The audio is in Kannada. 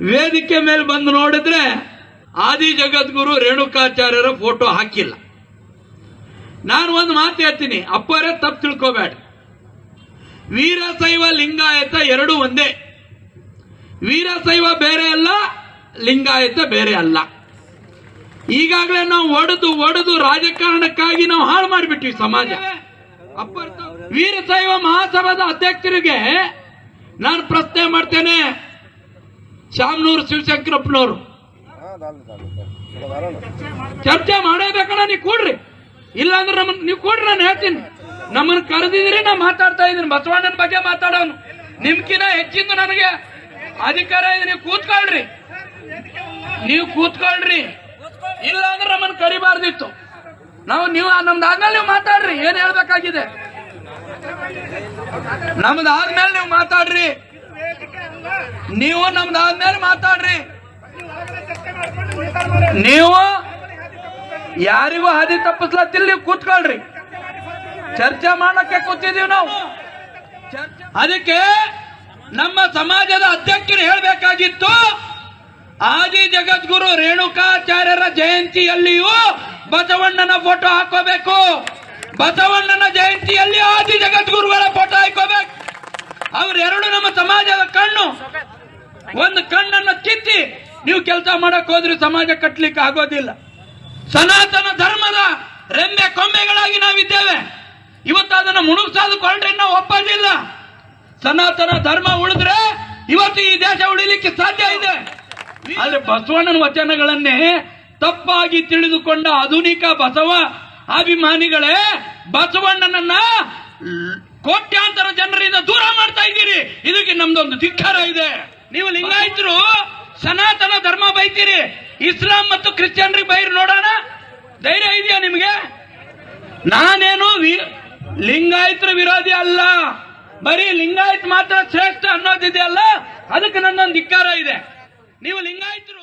ವೇದಿಕೆ ಮೇಲೆ ಬಂದು ನೋಡಿದ್ರೆ ಆದಿ ಜಗದ್ಗುರು ರೇಣುಕಾಚಾರ್ಯರ ಫೋಟೋ ಹಾಕಿಲ್ಲ. ನಾನು ಒಂದು ಮಾತು ಹೇಳ್ತೀನಿ, ಅಪ್ಪರೇ ತಪ್ಪು ತಿಳ್ಕೋಬೇಡ. ವೀರಶೈವ ಲಿಂಗಾಯತ ಎರಡು ಒಂದೇ. ವೀರಶೈವ ಬೇರೆ ಅಲ್ಲ, ಲಿಂಗಾಯತ ಬೇರೆ ಅಲ್ಲ. ಈಗಾಗಲೇ ನಾವು ಒಡೆದು ಒಡೆದು ರಾಜಕಾರಣಕ್ಕಾಗಿ ನಾವು ಹಾಳು ಮಾಡಿಬಿಟ್ವಿ ಸಮಾಜ. ವೀರಶೈವ ಮಹಾಸಭಾದ ಅಧ್ಯಕ್ಷರಿಗೆ ನಾನು ಪ್ರಶ್ನೆ ಮಾಡ್ತೇನೆ ಶಾಮನೂರು ಶಿವಶಂಕರಪ್ಪನವರು. ಚರ್ಚೆ ಮಾಡೋದಕ್ಕಣ ನೀವು ಕೊಡ್ರಿ. ಇಲ್ಲಾಂದ್ರೆ ನಮ್ಮನ್ನ ನೀವು ಕೊಡ್ರಿ, ನಾನು ಹೇಳ್ತೀನಿ. ನಮ್ಮನ್ನ ಕರೆದಿದ್ರಿ ನಾ ಮಾತಾಡ್ತಾ ಇದ್ದೀನಿ. ಬಸವಣ್ಣನ ಬಗ್ಗೆ ಮಾತಾಡೋನು. ನಿಮ್ಕಿನ ಹೆಚ್ಚಿಂದು ನನಗೆ ಅಧಿಕಾರ ಇದೆ. ನೀವು ಕೂತ್ಕೊಳ್ರಿ. ನೀವು ಕೂತ್ಕೊಳ್ರಿ. ಇಲ್ಲ ಅಂದ್ರೆ ನಮ್ಮನ್ನ ಕರಿಬಾರ್ದಿತ್ತು. ನಾವು ನೀವು ನಮ್ದು ಆದ್ಮೇಲೆ ನೀವು ಮಾತಾಡ್ರಿ. ಏನ್ ಹೇಳ್ಬೇಕಾಗಿದೆ? ನಮ್ದು ಆದ್ಮೇಲೆ ನೀವು ಮಾತಾಡ್ರಿ. ನೀವು ನಮ್ದು ಆದ್ಮೇಲೆ ಮಾತಾಡ್ರಿ. ನೀವು ಯಾರಿಗೂ ಹಾದಿ ತಪ್ಪಿಸ್ಲತ್ತಿಲ್ಲ, ನೀವು ಕೂತ್ಕೊಳ್ರಿ. ಚರ್ಚೆ ಮಾಡಕ್ಕೆ ಕೂತಿದೀವಿ ನಾವು. ಅದಕ್ಕೆ ನಮ್ಮ ಸಮಾಜದ ಅಧ್ಯಕ್ಷರು ಹೇಳಬೇಕಾಗಿತ್ತು, ಆದಿ ಜಗದ್ಗುರು ರೇಣುಕಾಚಾರ್ಯರ ಜಯಂತಿಯಲ್ಲಿಯೂ ಬಸವಣ್ಣನ ಫೋಟೋ ಹಾಕೋಬೇಕು. ಬಸವಣ್ಣನ ಜಯಂತಿಯಲ್ಲಿ ಆದಿ ಜಗದ್ಗುರುಗಳ ಫೋಟೋ ಹಾಕೋಬೇಕು. ಸಮಾಜದ ಕಣ್ಣು. ಒಂದು ಕಣ್ಣನ್ನು ಕಿತ್ತಿ ನೀವು ಕೆಲಸ ಮಾಡಕ್ ಹೋದ್ರೆ ಸಮಾಜ ಕಟ್ಟಲಿಕ್ಕೆ ಆಗೋದಿಲ್ಲ. ಸನಾತನ ಧರ್ಮದ ರೆಂಬೆ ಕೊಂಬೆಗಳಾಗಿ ನಾವಿದ್ದೇವೆ. ಇವತ್ತು ಅದನ್ನು ಮುಣುಗ್ಸಾದುಕೊಂಡ್ರೆ ನಾವು ಒಪ್ಪೋದಿಲ್ಲ. ಸನಾತನ ಧರ್ಮ ಉಳಿದ್ರೆ ಇವತ್ತು ಈ ದೇಶ ಉಳಿಲಿಕ್ಕೆ ಸಾಧ್ಯ ಇದೆ. ಆದ್ರೆ ಬಸವಣ್ಣನ ವಚನಗಳನ್ನೇ ತಪ್ಪಾಗಿ ತಿಳಿದುಕೊಂಡ ಆಧುನಿಕ ಬಸವ ಅಭಿಮಾನಿಗಳೇ, ಬಸವಣ್ಣನನ್ನ ಕೋಟ್ಯಾಂತರ ಜನರಿಂದ ನಮ್ದೊಂದು ಧಿಕ್ಕಾರ ಇದೆ. ನೀವು ಲಿಂಗಾಯತರು, ಸನಾತನ ಧರ್ಮ ಬೈತೀರಿ. ಇಸ್ಲಾಂ ಮತ್ತು ಕ್ರಿಶ್ಚಿಯನ್ರಿಗೆ ಬೈರಿ ನೋಡೋಣ. ಧೈರ್ಯ ಇದೆಯಾ ನಿಮಗೆ? ನಾನೇನು ಲಿಂಗಾಯತರ ವಿರೋಧಿ ಅಲ್ಲ. ಬರೀ ಲಿಂಗಾಯತ್ ಮಾತ್ರ ಶ್ರೇಷ್ಠ ಅನ್ನೋದಿದೆಯಲ್ಲ ಅದಕ್ಕೆ ನನ್ನೊಂದು ಧಿಕ್ಕಾರ ಇದೆ. ನೀವು ಲಿಂಗಾಯತರು